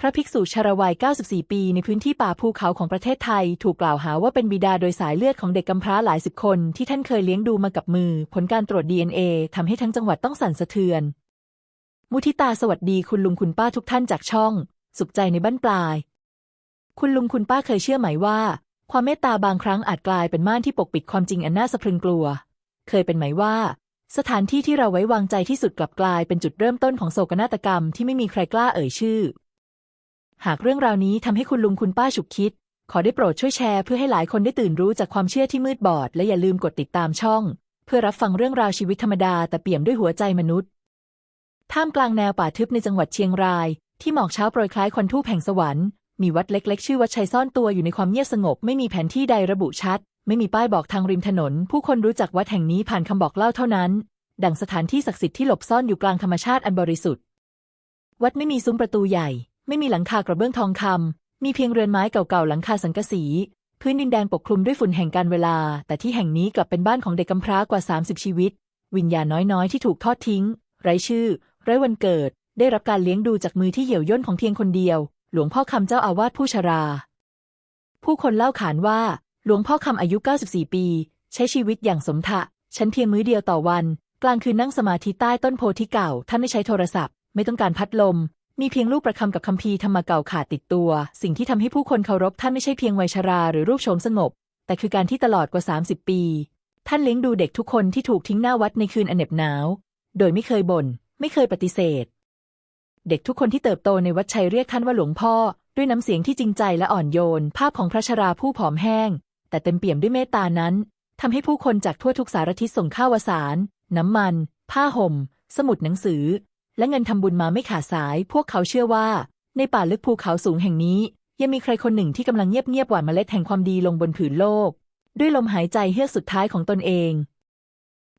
พระภิกษุชราวัย 94 ปี ในพื้นที่ป่าภูเขาของประเทศไทย ถูกกล่าวหาว่าเป็นบิดาโดยสายเลือดของเด็กกำพร้าหลายสิบคน ที่ท่านเคยเลี้ยงดูมากับมือ ผลการตรวจ DNA ทำให้ทั้งจังหวัดต้องสั่นสะเทือน มุทิตาสวัสดีคุณลุงคุณป้าทุกท่านจากช่อง สุขใจในบ้านปลาย คุณลุงคุณป้าเคยเชื่อไหมว่า ความเมตตาบางครั้งอาจกลายเป็นม่านที่ปกปิดความจริงอันน่าสะพรึงกลัว เคยเป็นไหมว่า สถานที่ที่เราไว้วางใจที่สุดกลับกลายเป็นจุดเริ่มต้นของโศกนาฏกรรมที่ไม่มีใครกล้าเอ่ยชื่อ หากเรื่องราวนี้ทำให้คุณลุงคุณป้าฉุกคิด ขอได้โปรดช่วยแชร์เพื่อให้หลายคนได้ตื่นรู้จากความเชื่อที่มืดบอด และอย่าลืมกดติดตามช่อง เพื่อรับฟังเรื่องราวชีวิตธรรมดาแต่เปี่ยมด้วยหัวใจมนุษย์ท่ามกลางแนวป่าทึบในจังหวัดเชียงราย ที่หมอกเช้าโปรยคล้ายควันทูปแห่งสวรรค์มีวัดเล็ก ๆ ชื่อวัดชัยซ่อนตัวอยู่ในความเงียบสงบ ไม่มีแผนที่ใดระบุชัด ไม่มีป้ายบอกทางริมถนน ผู้คนรู้จักวัดแห่งนี้ผ่านคำบอกเล่าเท่านั้น ดังสถานที่ศักดิ์สิทธิ์ที่หลบซ่อนอยู่กลางธรรมชาติอันบริสุทธิ์ วัดไม่มีซุ้มประตูใหญ่ ไม่มีหลังคากระเบื้องทองคำมีเพียงเรือนไม้เก่าๆหลังคาสังกะสี พื้นดินแดงปกคลุมด้วยฝุ่นแห่งการเวลา แต่ที่แห่งนี้กลับเป็นบ้านของเด็กกำพร้ากว่า 30 ชีวิต วิญญาณน้อยๆ ที่ถูกทอดทิ้ง ไร้ชื่อ ไร้วันเกิด ได้รับการเลี้ยงดูจากมือที่เหี่ยวย่นของเพียงคนเดียว หลวงพ่อคำเจ้าอาวาสผู้ชรา ผู้คนเล่าขานว่า หลวงพ่อคำอายุ 94 ปี ใช้ชีวิตอย่างสมถะฉันเพียงมื้อเดียวต่อวัน กลางคืนนั่งสมาธิใต้ต้นโพธิเก่า ท่านไม่ใช้โทรศัพท์ ไม่ต้องการพัดลม มีเพียงลูกประคำกับคัมภีธรรมเก่าขาดติดตัว สิ่งที่ทำให้ผู้คนเคารพท่านไม่ใช่เพียงวัยชราหรือรูปโฉมสงบ แต่คือการที่ตลอดกว่า 30 ปี ท่านเลี้ยงดูเด็กทุกคนที่ถูกทิ้งหน้าวัดในคืนอันเหน็บหนาว โดยไม่เคยบน่นไม่เคยปฏิเสธ เด็กทุกคนที่เติบโตในวัดชัยเรียกท่านว่าหลวงพ่อ ด้วยน้ำเสียงที่จริงใจและอ่อนโยน ภาพของพระชราผู้ผอมแห้ง แต่เต็มเปี่ยมด้วยเมตตานั้นทำให้ผู้คนจากทั่วทุกสารทิศส่งข้าวสาร น้ำมัน ผ้าห่ม สมุดหนังสือ และเงินทำบุญมาไม่ขาดสาย พวกเขาเชื่อว่า ในป่าลึกภูเขาสูงแห่งนี้ ยังมีใครคนหนึ่งที่กำลังเงียบๆหว่านเมล็ดแห่งความดีลงบนผืนโลก ด้วยลมหายใจเฮือกสุดท้ายของตนเอง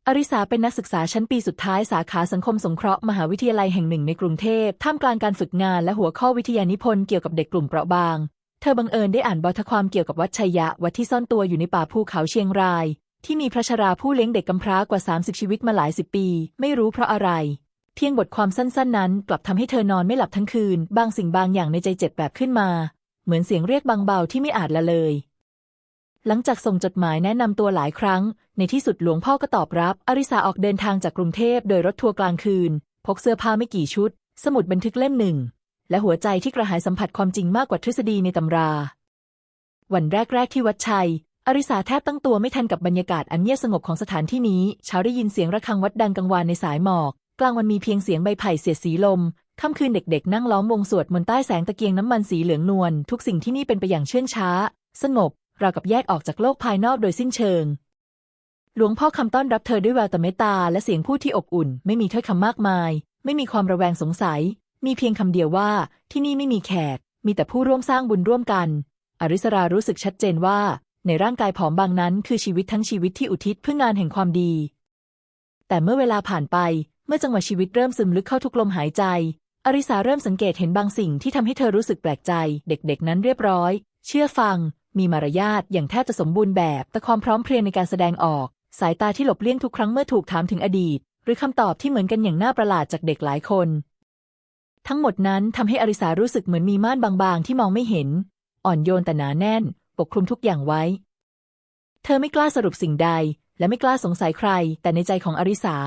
อริสาเป็นนักศึกษาชั้นปีสุดท้ายสาขาสังคมสงเคราะห์มหาวิทยาลัยแห่งหนึ่งในกรุงเทพท่ามกลางการฝึกงานและหัวข้อวิทยานิพนธ์เกี่ยวกับเด็กกลุ่มเปราะบาง เธอบังเอิญได้อ่านบทความเกี่ยวกับวัดชัยยะวัดที่ซ่อนตัวอยู่ในป่าภูเขาเชียงรายที่มีพระชราผู้เลี้ยงเด็กกำพร้ากว่า 30 ชีวิตมาหลายสิบปี ไม่รู้เพราะอะไร พียงบทความสั้น ๆ นั้น กลับทำให้เธอนอนไม่หลับทั้งคืน บางสิ่งบางอย่างในใจเจ็บแบบขึ้นมา เหมือนเสียงเรียกบางเบาที่ไม่อาจละเลย หลังจากส่งจดหมายแนะนำตัวหลายครั้ง ในที่สุดหลวงพ่อก็ตอบรับ อริสาออกเดินทางจากกรุงเทพโดยรถทัวร์กลางคืน พกเสื้อผ้าไม่กี่ชุด สมุดบันทึกเล่มหนึ่ง และหัวใจที่กระหายสัมผัสความจริงมากกว่าทฤษฎีในตำรา วันแรก ๆ ที่วัดชัย อริสาแทบตั้งตัวไม่ทันกับบรรยากาศอันเงียบสงบของสถานที่นี้เช้าได้ยินเสียงระฆังวัดดังกังวานในสายหมอก กลางวันมีเพียงเสียงใบไผ่เสียดสีลม ค่ำคืนเด็กๆ นั่งล้อมวงสวดมนต์ใต้แสงตะเกียงน้ำมันสีเหลืองนวล ทุกสิ่งที่นี่เป็นไปอย่างเชื่องช้า สงบ ราวกับแยกออกจากโลกภายนอกโดยสิ้นเชิง หลวงพ่อคำต้อนรับเธอด้วยแววต่เมตตา และเสียงพูดที่อบอุ่น ไม่มีถ้อยคำมากมาย ไม่มีความระแวงสงสัย มีเพียงคำเดียวว่า ที่นี่ไม่มีแขก มีแต่ผู้ร่วมสร้างบุญร่วมกัน อริสรารู้สึกชัดเจนว่า ในร่างกายผอมบางนั้น คือชีวิตทั้งชีวิตที่อุทิศเพื่องานแห่งความดี แต่เมื่อเวลาผ่านไป มื่อจังหวะชีวิตเริ่มซึมลึกเข้าทุกลมหายใจ อริสาเริ่มสังเกตเห็นบางสิ่งที่ทำให้เธอรู้สึกแปลกใจ เด็กๆ นั้นเรียบร้อย เชื่อฟัง มีมารยาทอย่างแทบจะสมบูรณ์แบบ แต่ความพร้อมเพรียงในการแสดงออก สายตาที่หลบเลี่ยงทุกครั้งเมื่อถูกถามถึงอดีต หรือคำตอบที่เหมือนกันอย่างน่าประหลาดจากเด็กหลายคน ทั้งหมดนั้นทำให้อริสารู้สึกเหมือนมีม่านบางๆ ที่มองไม่เห็น อ่อนโยนแต่หนาแน่น ปกคลุมทุกอย่างไว้ เธอไม่กล้าสรุปสิ่งใด และไม่กล้าสงสัยใคร แต่ในใจของอริสา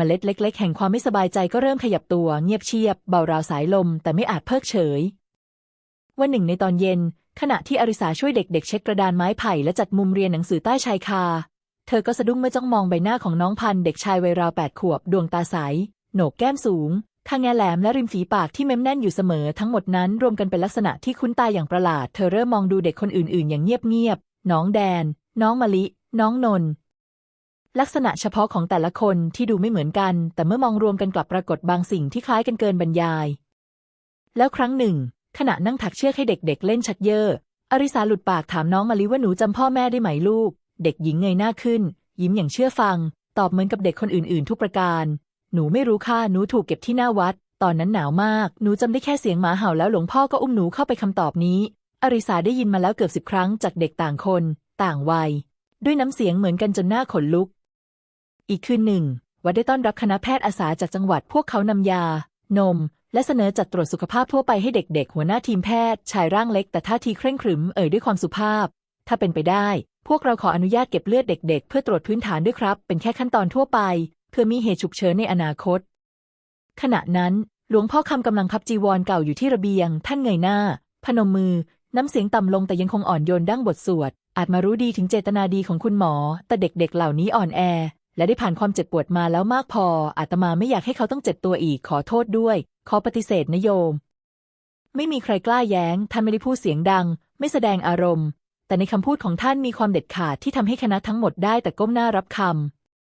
เมล็ดเล็ก ๆ แห่งความไม่สบายใจก็เริ่มขยับตัวเงียบเชียบ เบาราวสายลม แต่ไม่อาจเพิกเฉย วันหนึ่งในตอนเย็น ขณะที่อริสาช่วยเด็ก ๆ เช็ดกระดานไม้ไผ่และจัดมุมเรียนหนังสือใต้ชายคา เธอก็สะดุ้งเมื่อจ้องมองใบหน้าของน้องพันเด็กชายวัยราวแปดขวบดวงตาใสโหนกแก้มสูงคางแงแหลมและริมฝีปากที่เม้มแน่นอยู่เสมอทั้งหมดนั้นรวมกันเป็นลักษณะที่คุ้นตาอย่างประหลาด เธอเริ่มมองดูเด็กคนอื่นๆ อย่างเงียบๆน้องแดน น้องมะลิ น้องนนท ลักษณะเฉพาะของแต่ละคนที่ดูไม่เหมือนกัน แต่เมื่อมองรวมกันกลับปรากฏบางสิ่งที่คล้ายกันเกินบรรยาย แล้วครั้งหนึ่ง ขณะนั่งถักเชือกให้เด็กๆเล่นชักเยอะอริสาหลุดปากถามน้องมะลิว่าหนูจำพ่อแม่ได้ไหมลูก เด็กหญิงเงยหน้าขึ้น ยิ้มอย่างเชื่อฟัง ตอบเหมือนกับเด็กคนอื่นๆ ทุกประการ หนูไม่รู้ค่ะหนูถูกเก็บที่หน้าวัด ตอนนั้นหนาวมาก หนูจำได้แค่เสียงหมาเห่าแล้วหลวงพ่อก็อุ้มหนูเข้าไปคำตอบนี้ อริสาได้ยินมาแล้วเกือบสิบครั้งจากเด็กต่างคน ต่างวัย ด้วยน้ำเสียงเหมือนกันจนหน้าขนลุก อีกคืนหนึ่ง วัดได้ต้อนรับคณะแพทย์อาสาจากจังหวัดพวกเขานำยา นม และเสนอจัดตรวจสุขภาพทั่วไปให้เด็กๆ หัวหน้าทีมแพทย์ ชายร่างเล็กแต่ท่าทีเคร่งครึมเอ่ยด้วยความสุภาพ ถ้าเป็นไปได้ พวกเราขออนุญาตเก็บเลือดเด็ก ๆ เพื่อตรวจพื้นฐานด้วยครับ เป็นแค่ขั้นตอนทั่วไป เพื่อมีเหตุฉุกเฉินในอนาคต ขณะนั้น หลวงพ่อคำกำลังพับจีวรเก่าอยู่ที่ระเบียง ท่านเงยหน้า พนมมือ น้ำเสียงต่ำลงแต่ยังคงอ่อนโยนดั้งบทสวดอาจมารู้ดีถึงเจตนาดีของคุณหมอ แต่เด็กๆ เหล่านี้อ่อนแอ และได้ผ่านความเจ็บปวดมาแล้วมากพอ อาตมาไม่อยากให้เขาต้องเจ็บตัวอีกขอโทษด้วย ขอปฏิเสธนะโยม ไม่มีใครกล้าแย้ง ท่านไม่ได้พูดเสียงดัง ไม่แสดงอารมณ์ แต่ในคำพูดของท่านมีความเด็ดขาดที่ทำให้คณะทั้งหมดได้แต่ก้มหน้ารับค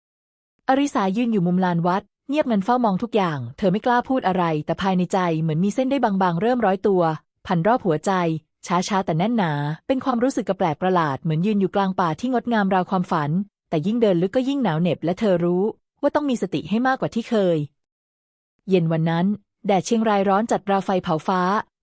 ำอริสายืนอยู่มุมลานวัด เงียบงันเฝ้ามองทุกอย่าง เธอไม่กล้าพูดอะไร แต่ภายในใจเหมือนมีเส้นได้บางๆ เริ่มร้อยตัว พันรอบหัวใจ ช้าๆแต่แน่นหนา เป็นความรู้สึกกระแปลกประหลาดเหมือนยืนอยู่กลางป่าที่งดงามราวความฝัน แต่ยิ่งเดินลึกก็ยิ่งหนาวเหน็บและเธอรู้ว่าต้องมีสติให้มากกว่าที่เคย เย็นวันนั้น แดดเชียงรายร้อนจัดราวไฟเผาฟ้า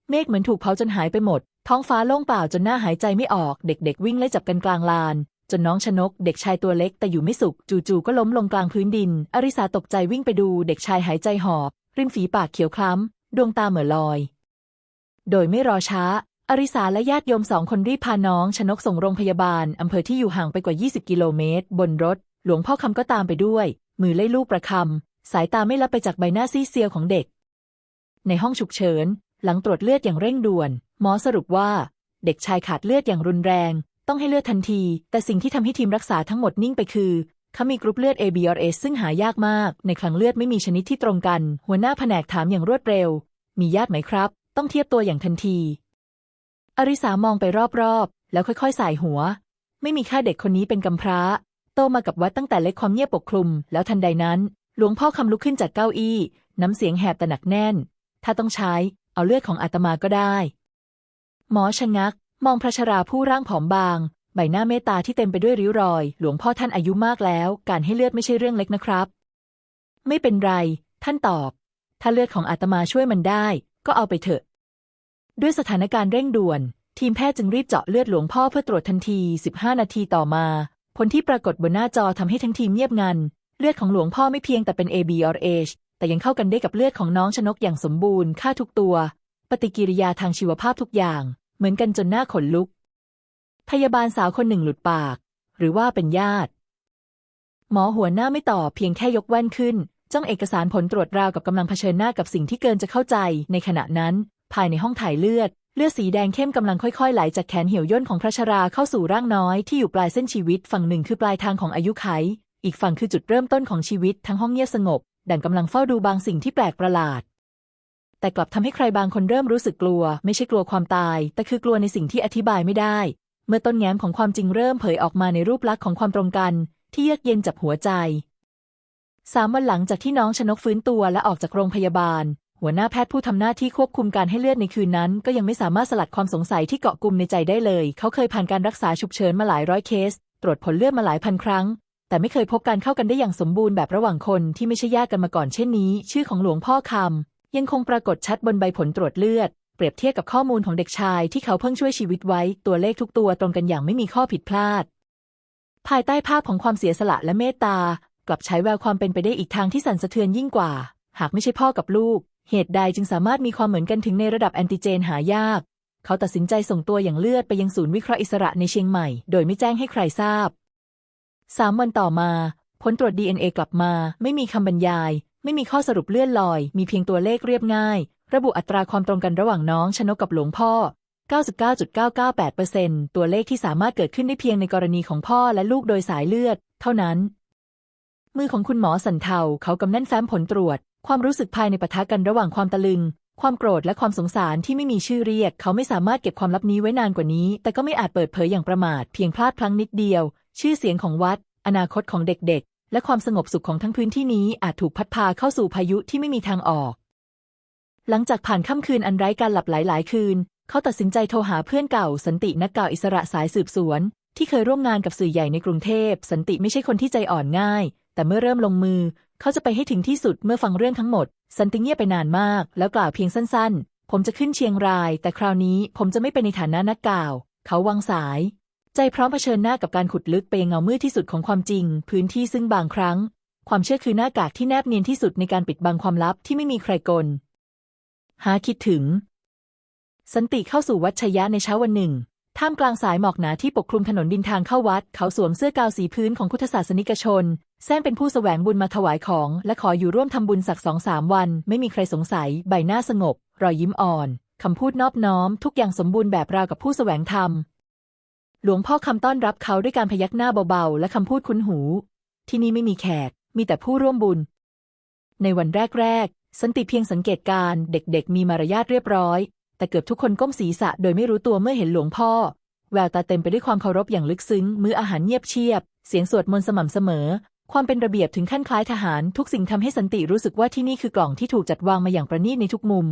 เมฆเหมือนถูกเผาจนหายไปหมด ท้องฟ้าโล่งเปล่าจนหน้าหายใจไม่ออก เด็ก ๆ วิ่งไล่จับกันกลางลาน จนน้องชนก เด็กชายตัวเล็กแต่อยู่ไม่สุข จู่ๆก็ล้มลงกลางพื้นดิน อริสาตกใจวิ่งไปดูเด็กชายหายใจหอบ ริมฝีปากเขียวคล้ำ ดวงตาเหม่อลอย โดยไม่รอช้า อริสาและญาติโยมสองคนรีบพาน้องชนกส่งโรงพยาบาล อำเภอที่อยู่ห่างไปกว่า 20 กิโลเมตร บนรถ หลวงพ่อคำก็ตามไปด้วย มือไล่ลูกประคำ สายตาไม่ลับไปจากใบหน้าซีเซียวของเด็ก ในห้องฉุกเฉิน หลังตรวจเลือดอย่างเร่งด่วน หมอสรุปว่า เด็กชายขาดเลือดอย่างรุนแรง ต้องให้เลือดทันที แต่สิ่งที่ทำให้ทีมรักษาทั้งหมดนิ่งไปคือเขามีกรุ๊ปเลือด ABRS ซึ่งหายากมาก ในคลังเลือดไม่มีชนิดที่ตรงกัน หัวหน้าแผนกถามอย่างรวดเร็ว มีญาติไหมครับ ต้องเทียบตัวอย่างทันที อริสามองไปรอบๆ แล้วค่อยๆ สายหัว ไม่มีค่าเด็กคนนี้เป็นกำพร้า โตมากับวัดตั้งแต่เล็กความเงียบปกคลุม แล้วทันใดนั้น หลวงพ่อคำลุกขึ้นจากเก้าอี้ น้ำเสียงแหบแต่หนักแน่น ถ้าต้องใช้ เอาเลือดของอาตมาก็ได้ หมอชะงัก มองพระชราผู้ร่างผอมบาง ใบหน้าเมตตาที่เต็มไปด้วยริ้วรอย หลวงพ่อท่านอายุมากแล้ว การให้เลือดไม่ใช่เรื่องเล็กนะครับ ไม่เป็นไร ท่านตอบ ถ้าเลือดของอาตมาช่วยมันได้ ก็เอาไปเถอะ ด้วยสถานการณ์เร่งด่วน ทีมแพทย์จึงรีบเจาะเลือดหลวงพ่อเพื่อตรวจทันที 15 นาทีต่อมา ผลที่ปรากฏบนหน้าจอทำให้ทั้งทีมเงียบงัน เลือดของหลวงพ่อไม่เพียงแต่เป็น A B or H แต่ยังเข้ากันได้กับเลือดของน้องชนกอย่างสมบูรณ์ค่าทุกตัว ปฏิกิริยาทางชีวภาพทุกอย่าง เหมือนกันจนหน้าขนลุก พยาบาลสาวคนหนึ่งหลุดปาก หรือว่าเป็นญาติ หมอหัวหน้าไม่ตอบเพียงแค่ยกแว่นขึ้นจ้องเอกสารผลตรวจราวกับกำลังเผชิญหน้ากับสิ่งที่เกินจะเข้าใจ ในขณะนั้น ภายในห้องถ่ายเลือด เลือดสีแดงเข้มกำลังค่อยๆไหลจากแขนเหี่ยวย่นของพระชราเข้าสู่ร่างน้อยที่อยู่ปลายเส้นชีวิต ฝั่งหนึ่งคือปลายทางของอายุไข อีกฝั่งคือจุดเริ่มต้นของชีวิตทั้งห้องเงียบสงบ ดังกำลังเฝ้าดูบางสิ่งที่แปลกประหลาด แต่กลับทำให้ใครบางคนเริ่มรู้สึกกลัว ไม่ใช่กลัวความตาย แต่คือกลัวในสิ่งที่อธิบายไม่ได้ เมื่อต้นแง้มของความจริงเริ่มเผยออกมาในรูปลักษณ์ของความตรงกัน ที่เยือกเย็นจับหัวใจสามวันหลังจากที่น้องชนกฟื้นตัวและออกจากโรงพยาบาล หัวหน้าแพทย์ผู้ทำหน้าที่ควบคุมการให้เลือดในคืนนั้น ก็ยังไม่สามารถสลัดความสงสัยที่เกาะกลุ่มในใจได้เลย เขาเคยผ่านการรักษาฉุกเฉินมาหลายร้อยเคส ตรวจผลเลือดมาหลายพันครั้ง แต่ไม่เคยพบการเข้ากันได้อย่างสมบูรณ์แบบระหว่างคนที่ไม่ใช่ญาติกันมาก่อนเช่นนี้ ชื่อของหลวงพ่อคำยังคงปรากฏชัดบนใบผลตรวจเลือด เปรียบเทียบกับข้อมูลของเด็กชายที่เขาเพิ่งช่วยชีวิตไว้ ตัวเลขทุกตัวตรงกันอย่างไม่มีข้อผิดพลาด ภายใต้ภาพของความเสียสละและเมตตากลับใช้แววความเป็นไปได้อีกทางที่สั่นสะเทือนยิ่งกว่า หากไม่ใช่พ่อกับลูก เหตุใดจึงสามารถมีความเหมือนกันถึงในระดับแอนติเจนหายาก เขาตัดสินใจส่งตัวอย่างเลือดไปยังศูนย์วิเคราะห์อิสระในเชียงใหม่ โดยไม่แจ้งให้ใครทราบสามวันต่อมา ผลตรวจ DNA กลับมา ไม่มีคำบรรยาย ไม่มีข้อสรุปเลื่อนลอย มีเพียงตัวเลขเรียบง่าย ระบุอัตราความตรงกันระหว่างน้องชนกกับหลวงพ่อ 99.998%ตัวเลขที่สามารถเกิดขึ้นได้เพียงในกรณีของพ่อและลูกโดยสายเลือด เท่านั้น มือของคุณหมอสันเทาเขากำแน่นแฟ้มผลตรวจ ความรู้สึกภายในปะทะกันระหว่างความตะลึง ความโกรธและความสงสารที่ไม่มีชื่อเรียก เขาไม่สามารถเก็บความลับนี้ไว้นานกว่านี้ แต่ก็ไม่อาจเปิดเผยอย่างประมาทเพียงพลาดพลั้งนิดเดียว ชื่อเสียงของวัด อนาคตของเด็กๆ และความสงบสุขของทั้งพื้นที่นี้อาจถูกพัดพาเข้าสู่พายุที่ไม่มีทางออก หลังจากผ่านค่ำคืนอันไร้การหลับหลายคืน เขาตัดสินใจโทรหาเพื่อนเก่าสันตินักเก่าอิสระสายสืบสวน ที่เคยร่วมงานกับสื่อใหญ่ในกรุงเทพ สันติไม่ใช่คนที่ใจอ่อนง่าย แต่เมื่อเริ่มลงมือ เขาจะไปให้ถึงที่สุดเมื่อฟังเรื่องทั้งหมด สันติเงียบไปนานมาก แล้วกล่าวเพียงสั้น ๆ ผมจะขึ้นเชียงราย แต่คราวนี้ผมจะไม่ไปในฐานะนักกล่าว เขาวางสาย ใจพร้อมเผชิญหน้ากับการขุดลึกไปยังเงามืดที่สุดของความจริง พื้นที่ซึ่งบางครั้ง ความเชื่อคือหน้ากากที่แนบเนียนที่สุดในการปิดบังความลับที่ไม่มีใครกลหาคิดถึง สันติเข้าสู่วัดชยะในเช้าวันหนึ่งท่ามกลางสายหมอกหนาที่ปกคลุมถนนดินทางเข้าวัด เขาสวมเสื้อกาวสีพื้นของพุทธศาสนิกชน แซงเป็นผู้แสวงบุญมาถวายของ และขออยู่ร่วมทำบุญสักสองสามวัน ไม่มีใครสงสัย ใบหน้าสงบ รอยยิ้มอ่อน คำพูดนอบน้อม ทุกอย่างสมบูรณ์แบบราวกับผู้แสวงธรรม หลวงพ่อคำต้อนรับเขาด้วยการพยักหน้าเบาๆ และคำพูดคุ้นหู ที่นี่ไม่มีแขก มีแต่ผู้ร่วมบุญ ในวันแรกๆ สันติเพียงสังเกตการ เด็กๆ มีมารยาทเรียบร้อย แต่เกือบทุกคนก้มศีรษะโดยไม่รู้ตัวเมื่อเห็นหลวงพ่อ แววตาเต็มไปด้วยความเคารพอย่างลึกซึ้ง มื้ออาหารเงียบเชียบ เสียงสวดมนต์สม่ำเสมอ ความเป็นระเบียบถึงขั้นคล้ายทหาร ทุกสิ่งทำให้สันติรู้สึกว่าที่นี่คือกล่องที่ถูกจัดวางมาอย่างประณีตในทุกมุม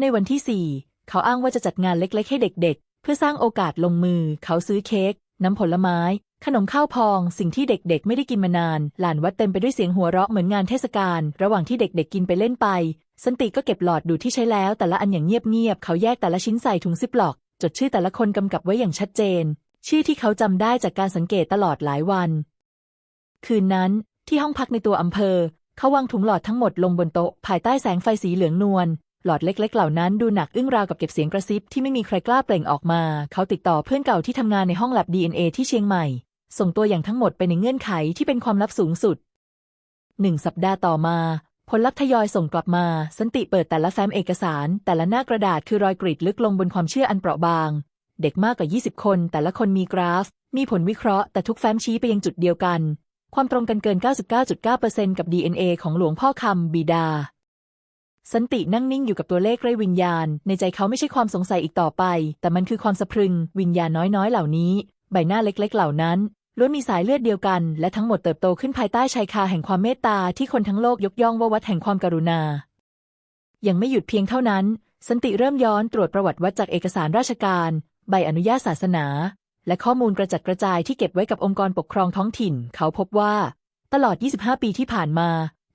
ในวันที่สี่เขาอ้างว่าจะจัดงานเล็กๆ ให้เด็ก ๆ เพื่อสร้างโอกาสลงมือ เขาซื้อเค้กน้ำผลไม้ ขนมข้าวพอง สิ่งที่เด็กๆ ไม่ได้กินมานาน หลานวัดเต็มไปด้วยเสียงหัวเราะเหมือนงานเทศกาลระหว่างที่เด็กๆ กินไปเล่นไป สันติก็เก็บหลอดดูดที่ใช้แล้ว แต่ละอันอย่างเงียบๆเขาแยกแต่ละชิ้นใส่ถุงซิปล็อก จดชื่อแต่ละคนกำกับไว้อย่างชัดเจน ชื่อที่เขาจำได้จากการสังเกตตลอดหลายวัน คืนนั้น ที่ห้องพักในตัวอำเภอ เขาวางถุงหลอดทั้งหมดลงบนโต๊ะภายใต้แสงไฟสีเหลืองนวลหลอดเล็ก ๆ เหล่านั้นดูหนักอึ้งราวกับเก็บเสียงกระซิบที่ไม่มีใครกล้าเปล่งออกมา เขาติดต่อเพื่อนเก่าที่ทำงานในห้องแลบ DNA ที่เชียงใหม่ ส่งตัวอย่างทั้งหมดไปในเงื่อนไขที่เป็นความลับสูงสุดหนึ่งสัปดาห์ต่อมา ผลลัพธ์ทยอยส่งกลับมา สันติเปิดแต่ละแฟ้มเอกสาร แต่ละหน้ากระดาษคือรอยกรีดลึกลงบนความเชื่ออันเปราะบาง เด็กมากกว่า 20 คน แต่ละคนมีกราฟ มีผลวิเคราะห์แต่ทุกแฟ้มชี้ไปยังจุดเดียวกัน ความตรงกันเกิน 99.9%กับ DNA ของหลวงพ่อคำบิดา สันตินั่งนิ่งอยู่กับตัวเลขไร้วิญญาณ ในใจเขาไม่ใช่ความสงสัยอีกต่อไป แต่มันคือความสะพรึง วิญญาณน้อยๆ เหล่านี้ ใบหน้าเล็ก ๆ เหล่านั้นล้วนมีสายเลือดเดียวกัน และทั้งหมดเติบโตขึ้นภายใต้ชายคาแห่งความเมตตาที่คนทั้งโลกยกย่องว่าวัดแห่งความกรุณา ยังไม่หยุดเพียงเท่านั้น สันติเริ่มย้อนตรวจประวัติวัดจากเอกสารราชการ ใบอนุญาตศาสนา และข้อมูลกระจัดกระจายที่เก็บไว้กับองค์กรปกครองท้องถิ่น เขาพบว่า ตลอด 25 ปีที่ผ่านมา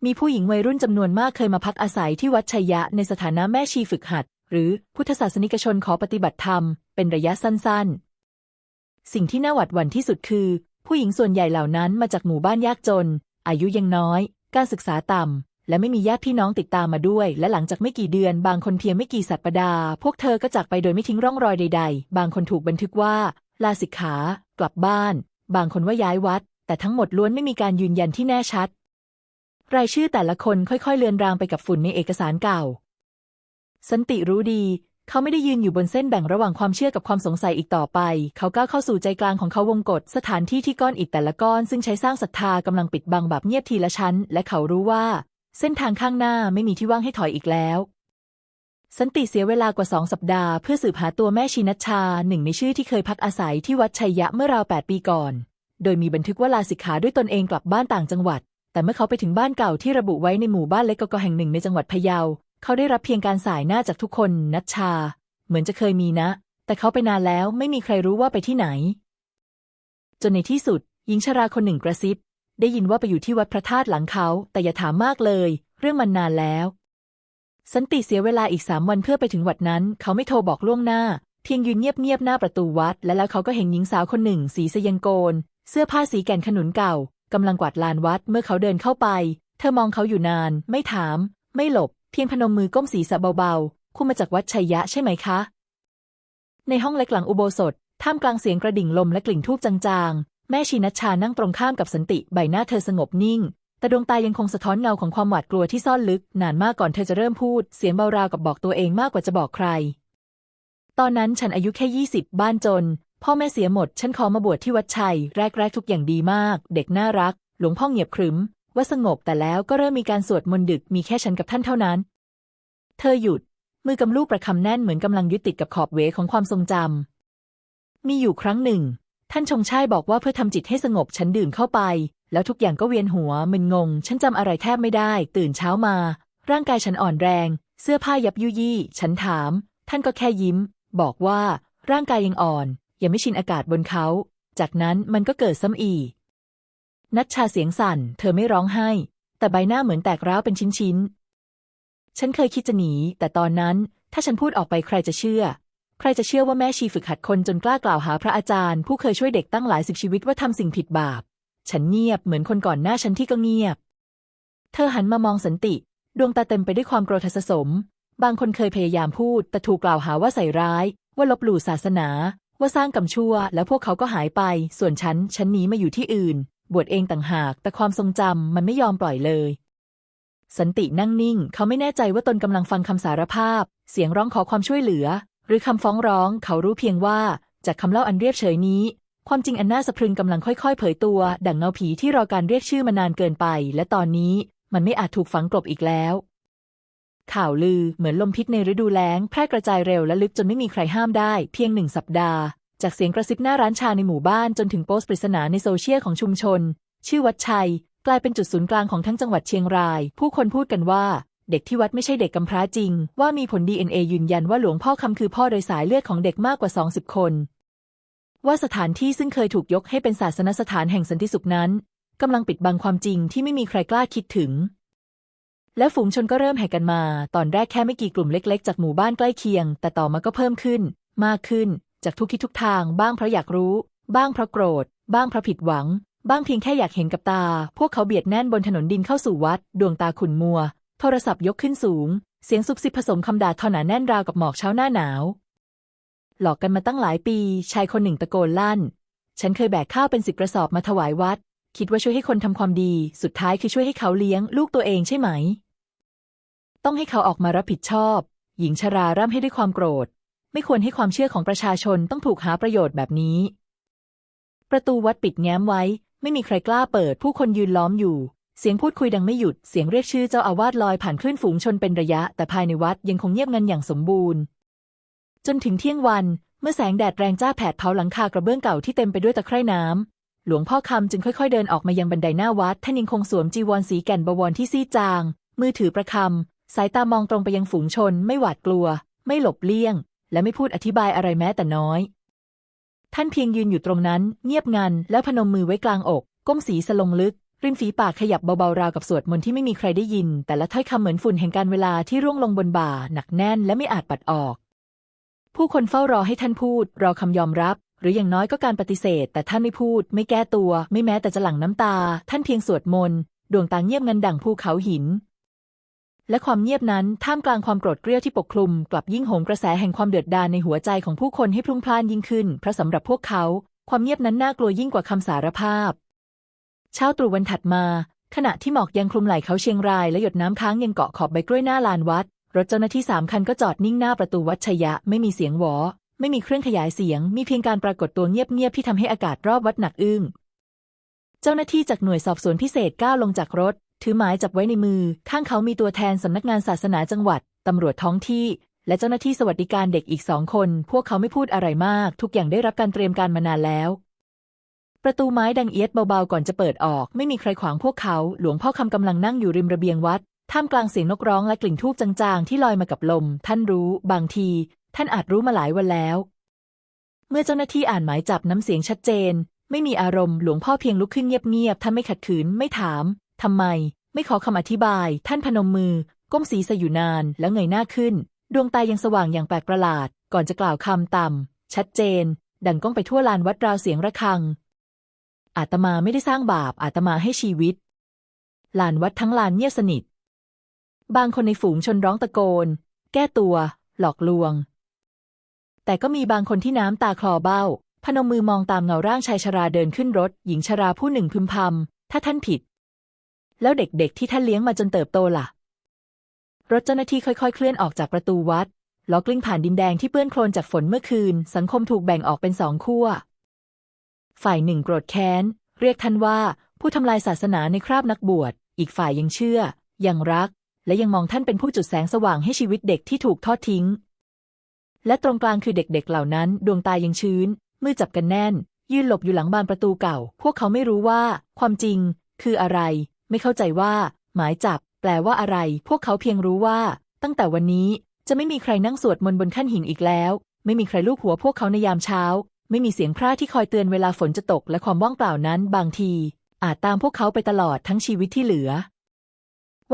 มีผู้หญิงวัยรุ่นจำนวนมากเคยมาพักอาศัยที่วัดชัยยะในสถานะแม่ชีฝึกหัด หรือพุทธศาสนิกชนขอปฏิบัติธรรม เป็นระยะสั้น ๆ สิ่งที่น่าหวาดหวั่นที่สุดคือ ผู้หญิงส่วนใหญ่เหล่านั้นมาจากหมู่บ้านยากจน อายุยังน้อย การศึกษาต่ำและไม่มีญาติพี่น้องติดตามมาด้วย และหลังจากไม่กี่เดือนบางคนเพียงไม่กี่สัปดาห์ พวกเธอก็จากไปโดยไม่ทิ้งร่องรอยใด ๆ บางคนถูกบันทึกว่า ลาสิกขา กลับบ้าน บางคนว่าย้ายวัด แต่ทั้งหมดล้วนไม่มีการยืนยันที่แน่ชัด รายชื่อแต่ละคนค่อยๆ เลือนรางไปกับฝุ่นในเอกสารเก่า สันติรู้ดี เขาไม่ได้ยืนอยู่บนเส้นแบ่งระหว่างความเชื่อกับความสงสัยอีกต่อไป เขาก้าวเข้าสู่ใจกลางของเขาวงกฏสถานที่ที่ก้อนอิฐแต่ละก้อน ซึ่งใช้สร้างศรัทธากำลังปิดบังแบบเงียบทีละชั้น และเขารู้ว่า เส้นทางข้างหน้าไม่มีที่ว่างให้ถอยอีกแล้ว สันติเสียเวลากว่าสองสัปดาห์เพื่อสืบหาตัวแม่ชีนัชชาหนึ่งในชื่อที่เคยพักอาศัยที่วัดชัยยะเมื่อราวแปดปีก่อน โดยมีบันทึกว่าลาสิกขาด้วยตนเองกลับบ้านต่างจังหวัด แต่เมื่อเขาไปถึงบ้านเก่าที่ระบุไว้ในหมู่บ้านเล็กกแห่งหนึ่งในจังหวัดพะเยา เขาได้รับเพียงการสายหน้าจากทุกคนนัชชา เหมือนจะเคยมีนะ แต่เขาไปนานแล้วไม่มีใครรู้ว่าไปที่ไหน จนในที่สุด หญิงชราคนหนึ่งกระซิบ ได้ยินว่าไปอยู่ที่วัดพระธาตุหลังเขา แต่อย่าถามมากเลย เรื่องมันนานแล้ว สันติเสียเวลาอีกสามวันเพื่อไปถึงวัดนั้น เขาไม่โทรบอกล่วงหน้า เพียงยืนเงียบๆหน้าประตูวัด และแล้วเขาก็เห็นหญิงสาวคนหนึ่ง สีสยังโกน เสื้อผ้าสีแก่นขนุนเก่ากำลังกวาดลานวัดเมื่อเขาเดินเข้าไป เธอมองเขาอยู่นาน ไม่ถาม ไม่หลบ เพียงพนมมือก้มศีรษะเบาๆ คุณมาจากวัดชัยยะใช่ไหมคะ ในห้องเล็กหลังอุโบสถท่ามกลางเสียงกระดิ่งลมและกลิ่นทูบจางๆ แม่ชีนัชชานั่งตรงข้ามกับสันติใบหน้าเธอสงบนิ่ง แต่ดวงตายังคงสะท้อนเงาของความหวาดกลัวที่ซ่อนลึก นานมากก่อนเธอจะเริ่มพูด เสียงเบาราวกับบอกตัวเองมากกว่าจะบอกใคร ตอนนั้นฉันอายุแค่ยี่สิบบ้านจน พ่อแม่เสียหมด ฉันขอมาบวชที่วัดชัย แรกๆทุกอย่างดีมาก เด็กน่ารัก หลวงพ่อเงียบขรึม ว่าสงบแต่แล้วก็เริ่มมีการสวดมนต์ดึกมีแค่ฉันกับท่านเท่านั้น เธอหยุด มือกำลูกประคำแน่นเหมือนกำลังยึดติดกับขอบเวของความทรงจำมีอยู่ครั้งหนึ่ง ท่านชงช่ายบอกว่าเพื่อทำจิตให้สงบฉันดื่มเข้าไป แล้วทุกอย่างก็เวียนหัวมึนงง ฉันจำอะไรแทบไม่ได้ ตื่นเช้ามา ร่างกายฉันอ่อนแรง เสื้อผ้ายับยุยี่ ฉันถาม ท่านก็แค่ยิ้ม บอกว่าร่างกายยังอ่อน ยังไม่ชินอากาศบนเขา จากนั้นมันก็เกิดซ้ำอีกนัชชาเสียงสั่น เธอไม่ร้องไห้ แต่ใบหน้าเหมือนแตกร้าวเป็นชิ้นๆ ฉันเคยคิดจะหนี แต่ตอนนั้น ถ้าฉันพูดออกไปใครจะเชื่อ ใครจะเชื่อว่าแม่ชีฝึกหัดคนจนกล้ากล่าวหาพระอาจารย์ ผู้เคยช่วยเด็กตั้งหลายสิบชีวิตว่าทำสิ่งผิดบาป ฉันเงียบเหมือนคนก่อนหน้าฉันที่ก็เงียบ เธอหันมามองสันติ ดวงตาเต็มไปด้วยความโกรธสะสม บางคนเคยพยายามพูด แต่ถูกกล่าวหาว่าใส่ร้าย ว่าลบหลู่ศาสนา ว่าสร้างกรรมชั่ว แล้วพวกเขาก็หายไป ส่วนฉัน ฉันหนีมาอยู่ที่อื่น บวชเองต่างหาก แต่ความทรงจำมันไม่ยอมปล่อยเลย สันตินั่งนิ่ง เขาไม่แน่ใจว่าตนกำลังฟังคำสารภาพ เสียงร้องขอความช่วยเหลือ หรือคำฟ้องร้อง เขารู้เพียงว่าจากคำเล่าอันเรียบเฉยนี้ ความจริงอันน่าสะพรึงกำลังค่อยๆ เผยตัว ดั่งเงาผีที่รอการเรียกชื่อมานานเกินไป และตอนนี้มันไม่อาจถูกฝังกลบอีกแล้ว ข่าวลือเหมือนลมพิษในฤดูแล้ง แพร่กระจายเร็วและลึกจนไม่มีใครห้ามได้เพียงหนึ่งสัปดาห์ จากเสียงกระซิบหน้าร้านชาในหมู่บ้านจนถึงโพสต์ปริศนาในโซเชียลของชุมชน ชื่อวัดชัย กลายเป็นจุดศูนย์กลางของทั้งจังหวัดเชียงราย ผู้คนพูดกันว่าเด็กที่วัดไม่ใช่เด็กกำพร้าจริง ว่ามีผล DNA ยืนยันว่าหลวงพ่อคำคือพ่อโดยสายเลือดของเด็กมากกว่า 20 คน ว่าสถานที่ซึ่งเคยถูกยกให้เป็นศาสนสถานแห่งสันติสุขนั้นกำลังปิดบังความจริงที่ไม่มีใครกล้าคิดถึง และฝูงชนก็เริ่มแห่กันมา ตอนแรกแค่ไม่กี่กลุ่มเล็กๆ จากหมู่บ้านใกล้เคียง แต่ต่อมาก็เพิ่มขึ้น มากขึ้น จากทุกทิศทุกทาง บ้างเพราะอยากรู้ บ้างเพราะโกรธ บ้างเพราะผิดหวัง บ้างเพียงแค่อยากเห็นกับตา พวกเขาเบียดแน่นบนถนนดินเข้าสู่วัด ดวงตาขุ่นมัว โทรศัพท์ยกขึ้นสูง เสียงซุบซิบผสมคำด่าทอหนาแน่นราวกับหมอกเช้าหน้าหนาว หลอกกันมาตั้งหลายปี ชายคนหนึ่งตะโกนลั่น ฉันเคยแบกข้าวเป็นสิบกระสอบมาถวายวัด คิดว่าช่วยให้คนทำความดี สุดท้ายคือช่วยให้เขาเลี้ยงลูกตัวเองใช่ไหม ต้องให้เขาออกมารับผิดชอบ หญิงชราร่ำให้ด้วยความโกรธ ไม่ควรให้ความเชื่อของประชาชนต้องถูกหาประโยชน์แบบนี้ ประตูวัดปิดแง้มไว้ ไม่มีใครกล้าเปิด ผู้คนยืนล้อมอยู่ เสียงพูดคุยดังไม่หยุด เสียงเรียกชื่อเจ้าอาวาสลอยผ่านคลื่นฝูงชนเป็นระยะ แต่ภายในวัดยังคงเงียบงันอย่างสมบูรณ์ จนถึงเที่ยงวัน เมื่อแสงแดดแรงจ้าแผดเผาหลังคากระเบื้องเก่าที่เต็มไปด้วยตะไคร่น้ำ หลวงพ่อคำจึงค่อยๆเดินออกมายังบันไดหน้าวัดท่านยังคงสวมจีวรสีแก่นบวรที่ซีจาง มือถือประคำ สายตามองตรงไปยังฝูงชน ไม่หวาดกลัว ไม่หลบเลี่ยง และไม่พูดอธิบายอะไรแม้แต่น้อย ท่านเพียงยืนอยู่ตรงนั้น เงียบงัน แล้วพนมมือไว้กลางอก ก้มศีรษะลงลึกริมฝีปากขยับเบาๆราวกับสวดมนต์ที่ไม่มีใครได้ยิน แต่ละถ้อยคำเหมือนฝุ่นแห่งการเวลาที่ร่วงลงบนบ่า หนักแน่นและไม่อาจปัดออก ผู้คนเฝ้ารอให้ท่านพูด รอคำยอมรับ หรืออย่างน้อยก็การปฏิเสธ แต่ท่านไม่พูด ไม่แก้ตัว ไม่แม้แต่จะหลั่งน้ำตา ท่านเพียงสวดมนต์ดวงตาเงียบงันดั่งภูเขาหิน และความเงียบนั้นท่ามกลางความโกรธเกรี้ยวที่ปกคลุม กลับยิ่งโหมกระแสแห่งความเดือดดาลในหัวใจของผู้คนให้พลุ่งพล่านยิ่งขึ้นเพราะสำหรับพวกเขา ความเงียบนั้นน่ากลัวยิ่งกว่าคำสารภาพ เช้าตรู่วันถัดมา ขณะที่หมอกยังคลุมไหล่เขาเชียงรายและหยดน้ำค้างยังเกาะขอบใบกล้วยหน้าลานวัด รถเจ้าหน้าที่สามคันก็จอดนิ่งหน้าประตูวัดชยะ ไม่มีเสียงหวอ ไม่มีเครื่องขยายเสียง มีเพียงการปรากฏตัวเงียบๆที่ทำให้อากาศรอบวัดหนักอึ้ง เจ้าหน้าที่จากหน่วยสอบสวนพิเศษก้าวลงจากรถ ถือหมายจับไว้ในมือ ข้างเขามีตัวแทนสำนักงานศาสนาจังหวัดตำรวจท้องที่ และเจ้าหน้าที่สวัสดิการเด็กอีกสองคน พวกเขาไม่พูดอะไรมาก ทุกอย่างได้รับการเตรียมการมานานแล้วประตูไม้ดังเอียดเบาๆก่อนจะเปิดออก ไม่มีใครขวางพวกเขา หลวงพ่อคำกำลังนั่งอยู่ริมระเบียงวัด ท่ามกลางเสียงนกร้องและกลิ่นทูบจางๆ ที่ลอยมากับลม ท่านรู้ บางที ท่านอาจรู้มาหลายวันแล้ว เมื่อเจ้าหน้าที่อ่านหมายจับน้ำเสียงชัดเจน ไม่มีอารมณ์หลวงพ่อเพียงลุกขึ้นเงียบๆท่านไม่ขัดขืนไม่ถามทำไม ไม่ขอคำอธิบาย ท่านพนมมือ ก้มศีรษะอยู่นานแล้วเงยหน้าขึ้น ดวงตายังสว่างอย่างแปลกประหลาด ก่อนจะกล่าวคำต่ำชัดเจน ดังก้องไปทั่วลานวัดราวเสียงระฆังอาตมาไม่ได้สร้างบาปอาตมาให้ชีวิตลานวัดทั้งลานเงียบสนิท บางคนในฝูงชนร้องตะโกน แก้ตัว หลอกลวง แต่ก็มีบางคนที่น้ำตาคลอเบ้า พนมมือมองตามเงาร่างชายชราเดินขึ้นรถ หญิงชราผู้หนึ่งพึมพำถ้าท่านผิด แล้วเด็กๆที่ท่านเลี้ยงมาจนเติบโตล่ะ รถเจ้าหน้าที่ค่อยๆ เคลื่อนออกจากประตูวัดล้อกลิ้งผ่านดินแดงที่เปื้อนโคลนจากฝนเมื่อคืน สังคมถูกแบ่งออกเป็นสองขั้ว ฝ่ายหนึ่งโกรธแค้น เรียกท่านว่าผู้ทำลายศาสนาในคราบนักบวช อีกฝ่ายยังเชื่อ ยังรัก และยังมองท่านเป็นผู้จุดแสงสว่างให้ชีวิตเด็กที่ถูกทอดทิ้ง และตรงกลางคือเด็กๆเหล่านั้น ดวงตายังชื้น มือจับกันแน่น ยืนหลบอยู่หลังบานประตูเก่า พวกเขาไม่รู้ว่า ความจริง คืออะไร ไม่เข้าใจว่า หมายจับ แปลว่าอะไร พวกเขาเพียงรู้ว่า ตั้งแต่วันนี้จะไม่มีใครนั่งสวดมนต์บนขั้นหินอีกแล้ว ไม่มีใครลูบหัวพวกเขาในยามเช้า ไม่มีเสียงพระที่คอยเตือนเวลาฝนจะตกและความว่างเปล่านั้น บางที อาจตามพวกเขาไปตลอดทั้งชีวิตที่เหลือ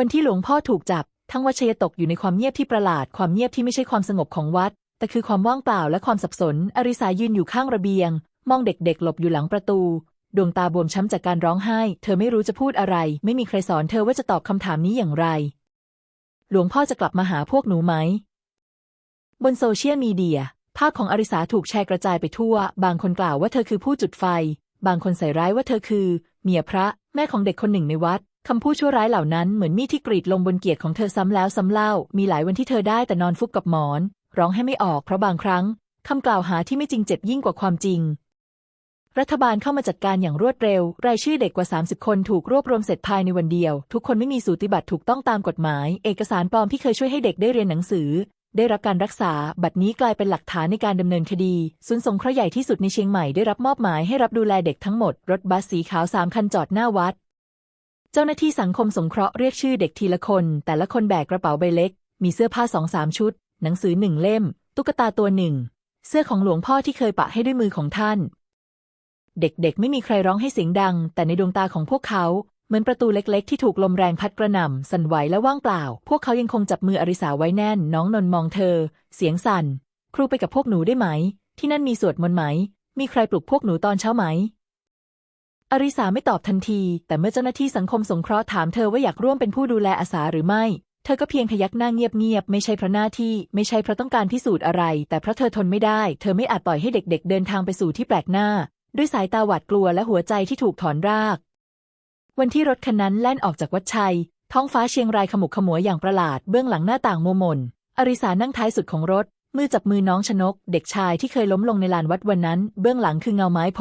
วันที่หลวงพ่อถูกจับ ทั้งวัดชยตกอยู่ในความเงียบที่ประหลาด ความเงียบที่ไม่ใช่ความสงบของวัด แต่คือความว่างเปล่าและความสับสน อริสายืนอยู่ข้างระเบียง มองเด็กๆ หลบอยู่หลังประตู ดวงตาบวมช้ำจากการร้องไห้ เธอไม่รู้จะพูดอะไร ไม่มีใครสอนเธอว่าจะตอบคำถามนี้อย่างไร หลวงพ่อจะกลับมาหาพวกหนูไหม บนโซเชียลมีเดีย ภาพของอริสาถูกแชร์กระจายไปทั่ว บางคนกล่าวว่าเธอคือผู้จุดไฟ บางคนใส่ร้ายว่าเธอคือ เมียพระ แม่ของเด็กคนหนึ่งในวัด คำพูดชั่วร้ายเหล่านั้นเหมือนมีดที่กรีดลงบนเกียรติของเธอซ้ำแล้วซ้ำเล่า มีหลายวันที่เธอได้แต่นอนฟุบกับหมอน ร้องให้ไม่ออกเพราะบางครั้งคำกล่าวหาที่ไม่จริงเจ็บยิ่งกว่าความจริง รัฐบาลเข้ามาจัดการอย่างรวดเร็ว รายชื่อเด็กกว่า 30 คนถูกรวบรวมเสร็จภายในวันเดียว ทุกคนไม่มีสูติบัตรถูกต้องตามกฎหมาย เอกสารปลอมที่เคยช่วยให้เด็กได้เรียนหนังสือ ได้รับการรักษา บัตรนี้กลายเป็นหลักฐานในการดำเนินคดีศูนย์สงเคราะห์ใหญ่ที่สุดในเชียงใหม่ได้รับมอบหมายให้รับดูแลเด็กทั้งหมด รถบัสสีขาวสามคันจอดหน้าวัด เจ้าหน้าที่สังคมสงเคราะห์เรียกชื่อเด็กทีละคน แต่ละคนแบกกระเป๋าใบเล็ก มีเสื้อผ้าสองสามชุด หนังสือหนึ่งเล่ม ตุ๊กตาตัวหนึ่ง เสื้อของหลวงพ่อที่เคยปะให้ด้วยมือของท่าน เด็กๆ ไม่มีใครร้องให้เสียงดัง แต่ในดวงตาของพวกเขาเหมือนประตูเล็กๆ ที่ถูกลมแรงพัดกระหน่ำสั่นไหวและว่างเปล่า พวกเขายังคงจับมืออริสาไว้แน่น น้องนนท์มองเธอ เสียงสั่น ครูไปกับพวกหนูได้ไหม ที่นั่นมีสวดมนต์ไหม มีใครปลุกพวกหนูตอนเช้าไหม อริสาไม่ตอบทันที แต่เมื่อเจ้าหน้าที่สังคมสงเคราะห์ถามเธอว่าอยากร่วมเป็นผู้ดูแลอาสาหรือไม่ เธอก็เพียงพยักหน้าเงียบๆ ไม่ใช่เพราะหน้าที่ ไม่ใช่เพราะต้องการพิสูจน์อะไร แต่เพราะเธอทนไม่ได้ เธอไม่อาจปล่อยให้เด็กๆ เดินทางไปสู่ที่แปลกหน้า ด้วยสายตาหวาดกลัวและหัวใจที่ถูกถอนราก วันที่รถคันนั้นแล่นออกจากวัดชัย ท้องฟ้าเชียงรายขมุกขมัวอย่างประหลาด เบื้องหลังหน้าต่างมัวมน อริสานั่งท้ายสุดของรถ มือจับมือน้องชนก เด็กชายที่เคยล้มลงในลานวัดวันนั้น เบื้องหลังคือเงาไม้โพ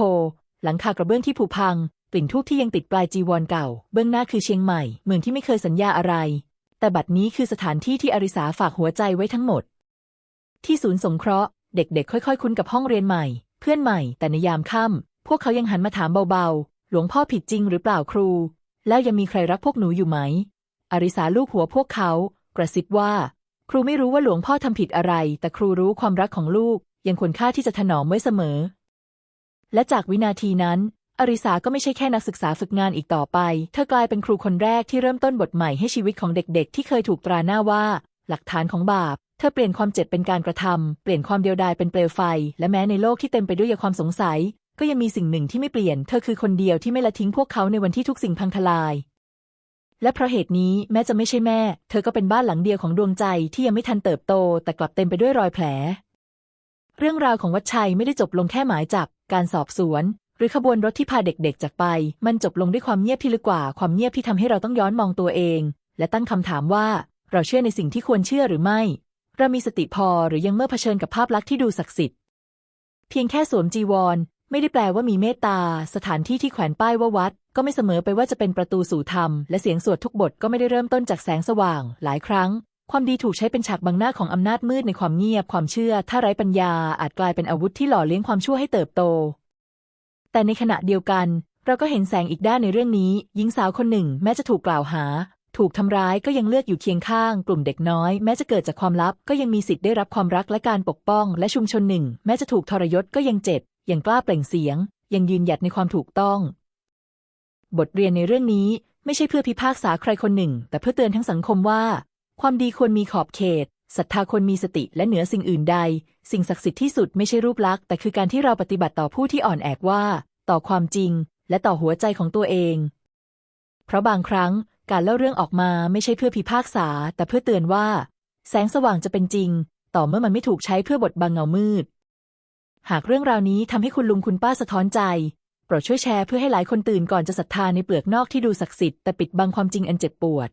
หลังคากระเบื้องที่ผุพัง กลิ่นทูบที่ยังติดปลายจีวรเก่า เบื้องหน้าคือเชียงใหม่ เมืองที่ไม่เคยสัญญาอะไร แต่บัดนี้คือสถานที่ที่อริสาฝากหัวใจไว้ทั้งหมด ที่ศูนย์สงเคราะห์ เด็กๆ ค่อย ๆ คุ้นกับห้องเรียนใหม่ เพื่อนใหม่ แต่ในยามค่ำพวกเขายังหันมาถามเบาๆ หลวงพ่อผิดจริงหรือเปล่าครู แล้วยังมีใครรักพวกหนูอยู่ไหม อริสาลูกหัวพวกเขา กระซิบว่า ครูไม่รู้ว่าหลวงพ่อทำผิดอะไร แต่ครูรู้ความรักของลูกยังควรค่าที่จะถนอมไว้เสมอ และจากวินาทีนั้น อริสาก็ไม่ใช่แค่นักศึกษาฝึกงานอีกต่อไป เธอกลายเป็นครูคนแรกที่เริ่มต้นบทใหม่ให้ชีวิตของเด็กๆ ที่เคยถูกตราหน้าว่า หลักฐานของบาป เธอเปลี่ยนความเจ็บเป็นการกระทำเปลี่ยนความเดียวดายเป็นเปลวไฟ และแม้ในโลกที่เต็มไปด้วยความสงสัย ก็ยังมีสิ่งหนึ่งที่ไม่เปลี่ยน เธอคือคนเดียวที่ไม่ละทิ้งพวกเขาในวันที่ทุกสิ่งพังทลาย และเพราะเหตุนี้แม้จะไม่ใช่แม่ เธอก็เป็นบ้านหลังเดียวของดวงใจที่ยังไม่ทันเติบโต แต่กลับเต็มไปด้วยรอยแผล เรื่องราวของวัดชัยไม่ได้จบลงแค่หมายจับ การสอบสวน หรือขบวนรถที่พาเด็กๆ จากไป มันจบลงด้วยความเงียบที่ลึกกว่า ความเงียบที่ทำให้เราต้องย้อนมองตัวเอง และตั้งคำถามว่า เราเชื่อในสิ่งที่ควรเชื่อหรือไม่ เรามีสติพอหรือยังเมื่อเผชิญกับภาพลักษณ์ที่ดูศักดิ์สิทธิ์เพียงแค่สวมจีวร ไม่ได้แปลว่ามีเมตตา สถานที่ที่แขวนป้ายว่าวัด ก็ไม่เสมอไปว่าจะเป็นประตูสู่ธรรม และเสียงสวดทุกบทก็ไม่ได้เริ่มต้นจากแสงสว่าง หลายครั้ง ความดีถูกใช้เป็นฉากบังหน้าของอำนาจมืดในความเงียบความเชื่อ ถ้าไร้ปัญญาอาจกลายเป็นอาวุธที่หล่อเลี้ยงความชั่วให้เติบโต แต่ในขณะเดียวกัน เราก็เห็นแสงอีกด้านในเรื่องนี้ หญิงสาวคนหนึ่ง แม้จะถูกกล่าวหา ถูกทำร้ายก็ยังเลือกอยู่เคียงข้าง กลุ่มเด็กน้อย แม้จะเกิดจากความลับ ก็ยังมีสิทธิ์ได้รับความรักและการปกป้อง และชุมชนหนึ่ง แม้จะถูกทรยศก็ยังเจ็บยังกล้าเปล่งเสียง ยังยืนหยัดในความถูกต้อง บทเรียนในเรื่องนี้ไม่ใช่เพื่อพิพากษาใครคนหนึ่ง แต่เพื่อเตือนทั้งสังคมว่า ความดีควรมีขอบเขตศรัทธาควรมีสติและเหนือสิ่งอื่นใด สิ่งศักดิ์สิทธิ์ที่สุดไม่ใช่รูปลักษณ์แต่คือการที่เราปฏิบัติต่อผู้ที่อ่อนแอว่า ต่อความจริง และต่อหัวใจของตัวเอง เพราะบางครั้งการเล่าเรื่องออกมาไม่ใช่เพื่อพิพากษา แต่เพื่อเตือนว่า แสงสว่างจะเป็นจริง ต่อเมื่อมันไม่ถูกใช้เพื่อบดบังเงามืด หากเรื่องราวนี้ทำให้คุณลุงคุณป้าสะท้อนใจโปรดช่วยแชร์เพื่อให้หลายคนตื่นก่อนจะศรัทธาในเปลือกนอกที่ดูศักดิ์สิทธิ์แต่ปิดบังความจริงอันเจ็บปวด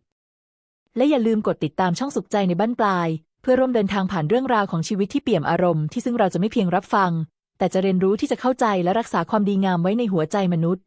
และอย่าลืมกดติดตามช่องสุขใจในบ้านปลาย เพื่อร่วมเดินทางผ่านเรื่องราวของชีวิตที่เปี่ยมอารมณ์ที่ซึ่งเราจะไม่เพียงรับฟัง แต่จะเรียนรู้ที่จะเข้าใจและรักษาความดีงามไว้ในหัวใจมนุษย์